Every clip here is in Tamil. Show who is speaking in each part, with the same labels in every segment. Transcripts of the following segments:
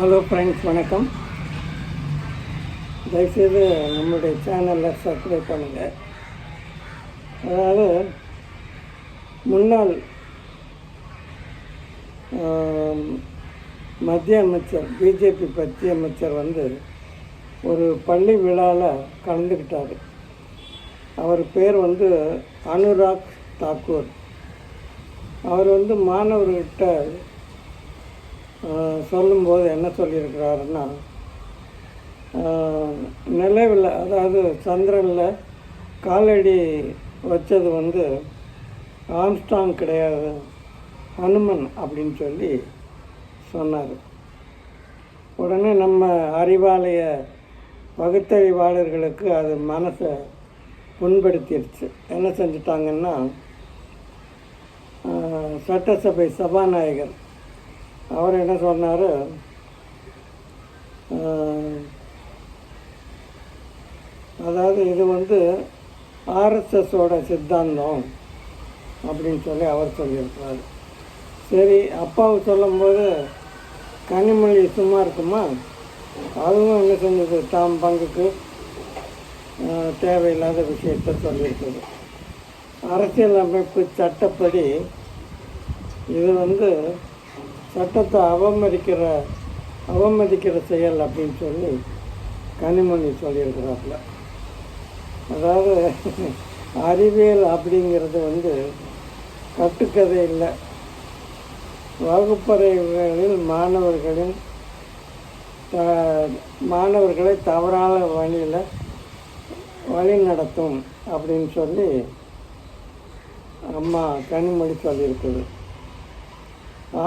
Speaker 1: ஹலோ ஃப்ரெண்ட்ஸ் வணக்கம். தயவுசெய்து நம்மளுடைய சேனலில் சப்ஸ்கிரைப் பண்ணுங்கள் அதாவது முன்னாள் மத்திய அமைச்சர் பிஜேபி மத்திய அமைச்சர் வந்து ஒரு பள்ளி விழாவில் கலந்துக்கிட்டார் அவர் பேர் வந்து அனுராக் தாக்கூர். அவர் வந்து மாணவர்கிட்ட சொல்லும்போது என்ன சொல்லியிருக்கிறாருன்னா நிலவில் அதாவது சந்திரனில் காலடி வச்சது வந்து ஆம்ஸ்டாங் கிடையாது ஹனுமன் அப்படின்னு சொல்லி சொன்னார். உடனே நம்ம அறிவாலய பகுத்தறிவாளர்களுக்கு அது மனசை புண்படுத்திடுச்சு என்ன செஞ்சிட்டாங்கன்னா சட்டசபை சபாநாயகர் அவர் என்ன சொன்னார்? அதாவது இது வந்து ஆர்எஸ்எஸோட சித்தாந்தம் அப்படின்னு சொல்லி அவர் சொல்லியிருக்கிறார் சரி அப்பாவை சொல்லும்போது கனிமொழி சும்மா இருக்குமா? அதுவும் என்ன செஞ்சது? தாம் பங்குக்கு தேவையில்லாத விஷயத்தை சொல்லியிருக்குது. அரசியல் அமைப்பு சட்டப்படி இது வந்து சட்டத்தை அவமதிக்கிற அவமதிக்கிற செயல் அப்படின்னு சொல்லி கனிமொழி சொல்லியிருக்கிறாப்புல. அதாவது அறிவியல் அப்படிங்கிறது வந்து கட்டுக்கதை இல்லை. வகுப்பறைகளில் மாணவர்களின் த மாணவர்களை தவறான வழியில் வழி நடத்தும் அப்படின்னு சொல்லி அம்மா கனிமொழி சொல்லியிருக்குது.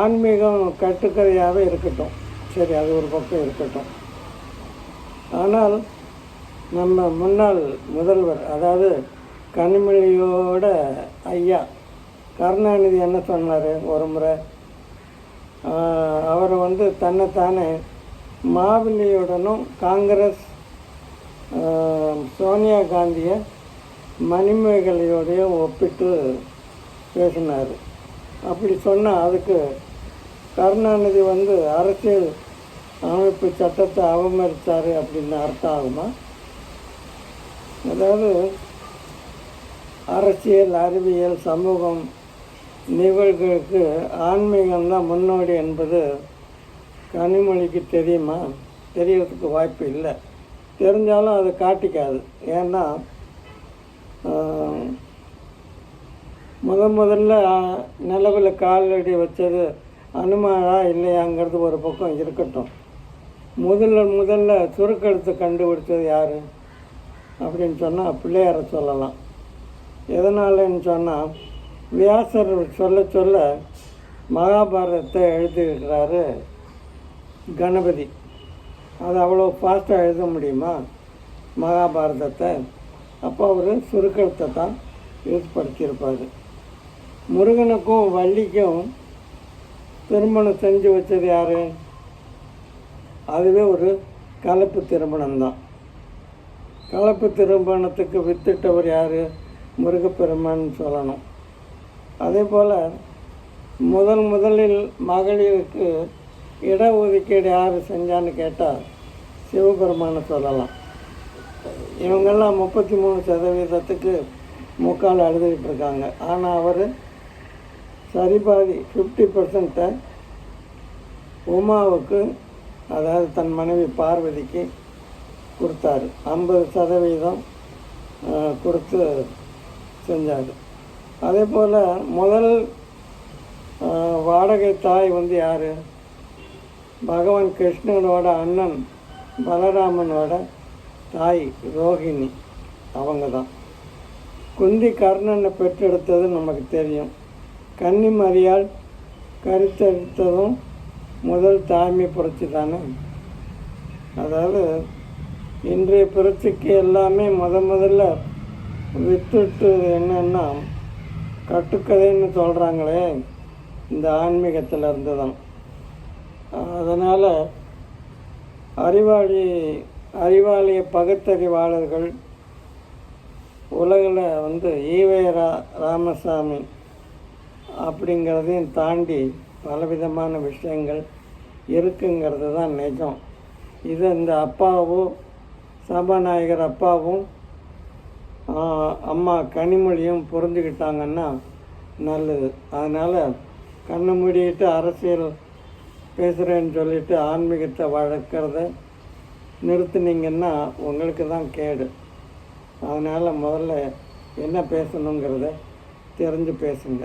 Speaker 1: ஆன்மீகம் கட்டுக்கதையாகவே இருக்கட்டும். சரி அது ஒரு பக்கம் இருக்கட்டும். ஆனால் நம்ம முன்னாள் முதல்வர் அதாவது கனிமொழியோட ஐயா கருணாநிதி என்ன சொன்னார்? ஒரு முறை அவர் வந்து தன்னைத்தானே மாவிலியுடனும் காங்கிரஸ் சோனியா காந்தியை மணிமேகலையோடையும் ஒப்பிட்டு பேசினார். அப்படி சொன்னால் அதுக்கு கருணாநிதி வந்து அரசியல் அமைப்பு சட்டத்தை அவமதித்தார் அப்படின்னு அர்த்தம் ஆகுமா? அதாவது அரசியல் அறிவியல் சமூகம் நிகழ்வுகளுக்கு ஆன்மீகம்தான் முன்னோடி என்பது கனிமொழிக்கு தெரியுமா? தெரியறதுக்கு வாய்ப்பு இல்லை. தெரிஞ்சாலும் அது காட்டிக்காது. ஏன்னா முத முதல்ல நிலவில் காலடி வச்சது அனுமானா இல்லையாங்கிறது ஒரு பக்கம் இருக்கட்டும். முதல்ல முதல்ல சுருக்கெழுத்து கண்டுபிடிச்சது யார்? அப்படின்னு சொன்னால் பிள்ளையாரை சொல்லலாம். எதனாலன்னு சொன்னால் வியாசர் சொல்ல சொல்ல மகாபாரதத்தை எழுதிக்கிறாரு கணபதி. அது அவ்வளோ ஃபாஸ்ட்டாக எழுத முடியுமா? மகாபாரதத்தை. அப்போ அவர் சுருக்கெழுத்தை தான் யூஸ் படுத்தியிருப்பார். முருகனுக்கும் வள்ளிக்கும் திருமணம் செஞ்சு வச்சது யார்? அதுவே ஒரு கலப்பு திருமணம் தான் கலப்பு திருமணத்துக்கு வித்திட்டவர் யார்? முருகப்பெருமான் சொல்லணும். அதே போல் முதல் முதலில் மகளிருக்கு இட ஒதுக்கீடு யார் செஞ்சான்னு கேட்டால் சிவபெருமானை சொல்லலாம். இவங்கெல்லாம் முப்பத்தி மூணு சதவீதத்துக்கு முக்கால் எழுதிட்டு இருக்காங்க. ஆனால் அவர் சரிபாதி ஃபிஃப்டி பர்சன்ட்டை உமாவுக்கு அதாவது தன் மனைவி பார்வதிக்கு கொடுத்தாரு. ஐம்பது சதவீதம் கொடுத்து செஞ்சார். அதே போல் முதல் வாடகை தாய் வந்து யார்? பகவான் கிருஷ்ணனோட அண்ணன் பலராமனோட தாய் ரோஹிணி. அவங்க தான் குந்தி கர்ணனை பெற்றெடுத்தது நமக்கு தெரியும். கன்னிமரியால் கருத்தெடுத்ததும் முதல் தாய்மை புரட்சி தானே? அதாவது இன்றைய புரட்சிக்கு எல்லாமே முத முதல்ல வித்துட்டு என்னென்னா கட்டுக்கதைன்னு சொல்கிறாங்களே இந்த ஆன்மீகத்தில் இருந்து தான் அதனால் அறிவாளி அறிவாளிய பகுத்தறிவாளர்கள் உலகில் வந்து ஈவே ரா ராமசாமி அப்படிங்கிறதையும் தாண்டி பலவிதமான விஷயங்கள் இருக்குங்கிறது தான் நிஜம். இது இந்த அப்பாவும் சபாநாயகர் அப்பாவும் அம்மா கனிமொழியும் புரிஞ்சுக்கிட்டாங்கன்னா நல்லது. அதனால் கண்ணு மூடிட்டு அரசியல் பேசுகிறேன்னு சொல்லிட்டு ஆன்மீகத்தை வளர்க்குறத நிறுத்துனீங்கன்னா உங்களுக்கு தான் கேடு. அதனால் முதல்ல என்ன பேசணுங்கிறத தெரிஞ்சு பேசுங்க.